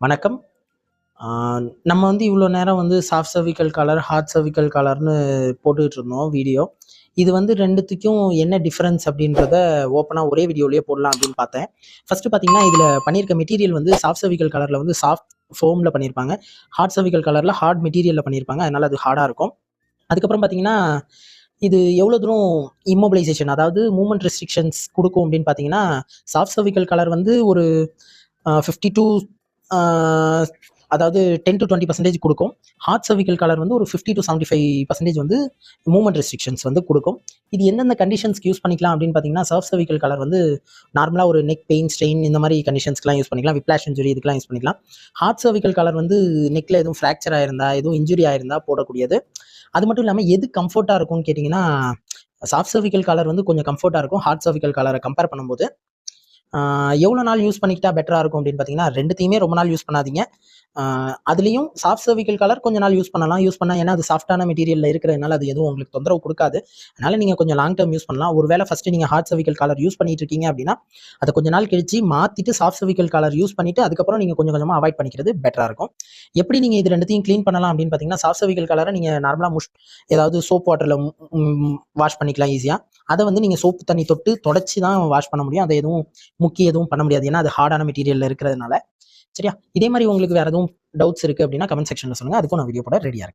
வணக்கம். நம்ம வந்து இவ்வளோ நேரம் வந்து soft cervical collar hard cervical கலர்னு போட்டுக்கிட்டு இருந்தோம் வீடியோ இது வந்து ரெண்டுத்துக்கும் என்ன டிஃப்ரென்ஸ் அப்படின்றத ஓப்பனாக ஒரே வீடியோலேயே போடலாம் அப்படின்னு பார்த்தேன். ஃபஸ்ட்டு பார்த்தீங்கன்னா இதில் பண்ணியிருக்க மெட்டீரியல் வந்து சாஃப்ட் சர்விக்கல் கலரில் வந்து சாஃப்ட் ஃபோமில் பண்ணியிருப்பாங்க. ஹார்ட் சர்விக்கல் கலரில் ஹார்ட் மெட்டீரியலில் பண்ணியிருப்பாங்க. அதனால் அது ஹார்டாக இருக்கும். அதுக்கப்புறம் பார்த்தீங்கன்னா இது எவ்வளோ தூரம் இம்மோபிலைசேஷன் அதாவது மூமெண்ட் ரெஸ்ட்ரிக்ஷன்ஸ் கொடுக்கும் அப்படின்னு பார்த்தீங்கன்னா சாஃப்ட் சர்விக்கல் கலர் வந்து ஒரு ஃபிஃப்டி டூ அதாவது டென் டு டுவெண்ட்டி பர்சன்டேஜ் கொடுக்கும். ஹார்ட் சர்விக்கல் கலர் வந்து ஒரு fifty to seventy five percentage வந்து மூமெண்ட் ரெஸ்ட்ரிக்ஷன்ஸ் வந்து கொடுக்கும். இது எந்தெந்த கண்டிஷன்ஸ்க்கு யூஸ் பண்ணிக்கலாம் அப்படின்னு பார்த்தீங்கன்னா சர்ஃப் சர்விக்கல் கலர் வந்து நார்மலாக ஒரு நெக் பெயின் ஸ்ட்ரெயின் இந்த மாதிரி கண்டிஷன்ஸ்க்குலாம் யூஸ் பண்ணிக்கலாம். விப்ளாஷ் இன்ஜுரி இதுக்கெல்லாம் யூஸ் பண்ணிக்கலாம். ஹார்ட் சர்விக்கல் கலர் வந்து நெக்கில் எதுவும் ஃப்ராக்சர் ஆயிருந்தா எதுவும் இன்ஜுரி ஆயிருந்தா போடக்கூடியது. அது மட்டும் இல்லாமல் எது கம்ஃபர்ட்டாக இருக்கும்னு கேட்டிங்கன்னா சாஃப்ட் சர்விக்கல் கலர் வந்து கொஞ்சம் கம்ஃபர்ட்டாக இருக்கும். ஹார்ட் சர்விக்கல் கலரை கம்பேர் பண்ணும்போது எவ்வளோ நாள் யூஸ் பண்ணிக்கிட்டா பெட்டராக இருக்கும் அப்படின்னு பார்த்தீங்கன்னா ரெண்டுத்தையுமே ரொம்ப நாள் யூஸ் பண்ணாதீங்க. அதுலேயும் சாஃப்ட் சர்விக்கல் கலர் கொஞ்ச நாள் யூஸ் பண்ணலாம். யூஸ் பண்ணால் ஏன்னா அது சாஃப்டான மெட்டீரியலில் இருக்கிறதுனால அது எதுவும் உங்களுக்கு தொந்தரவு கொடுக்காது. அதனால் நீங்கள் கொஞ்சம் லாங் டேர்ம் யூஸ் பண்ணலாம். ஒரு வேளை ஃபஸ்ட்டு நீங்கள் ஹார்ட் சர்விக்கல் கலர் யூஸ் பண்ணிட்டு இருக்கீங்க அப்படின்னா அதை கொஞ்ச நாள் கழிச்சு மாற்றிட்டு சாஃப்ட் சர்விக்கல் கலர் யூஸ் பண்ணிட்டு அதுக்கப்புறம் நீங்கள் கொஞ்சம் கொஞ்சமாக அவாய்ட் பண்ணிக்கிறது பெட்டராக இருக்கும். எப்படி நீங்கள் இது ரெண்டுத்தையும் க்ளீன் பண்ணலாம் அப்படின்னு பார்த்தீங்கன்னா சாஃப்ட் சர்விக்கல் கலரை நீங்கள் நார்மலாக முஷ் ஏதாவது சோப் வாட்டரில் வாஷ் பண்ணிக்கலாம் ஈஸியாக அதை வந்து நீங்கள் சோப்பு தண்ணி தொட்டு தொடச்சி தான் வாஷ் பண்ண முடியும். அதை எதுவும் முக்கி எதுவும் பண்ண முடியாது. ஏன்னா அது ஹார்டான மெட்டீரியலில் இருக்கிறதுனால. சரியா? இதே மாதிரி உங்களுக்கு வேறு எதுவும் டவுட்ஸ் இருக்குது அப்படின்னா கமெண்ட் செக்ஷனில் சொல்லுங்கள் அதுக்கும் நான் வீடியோ போட ரெடியாக இருக்கேன்.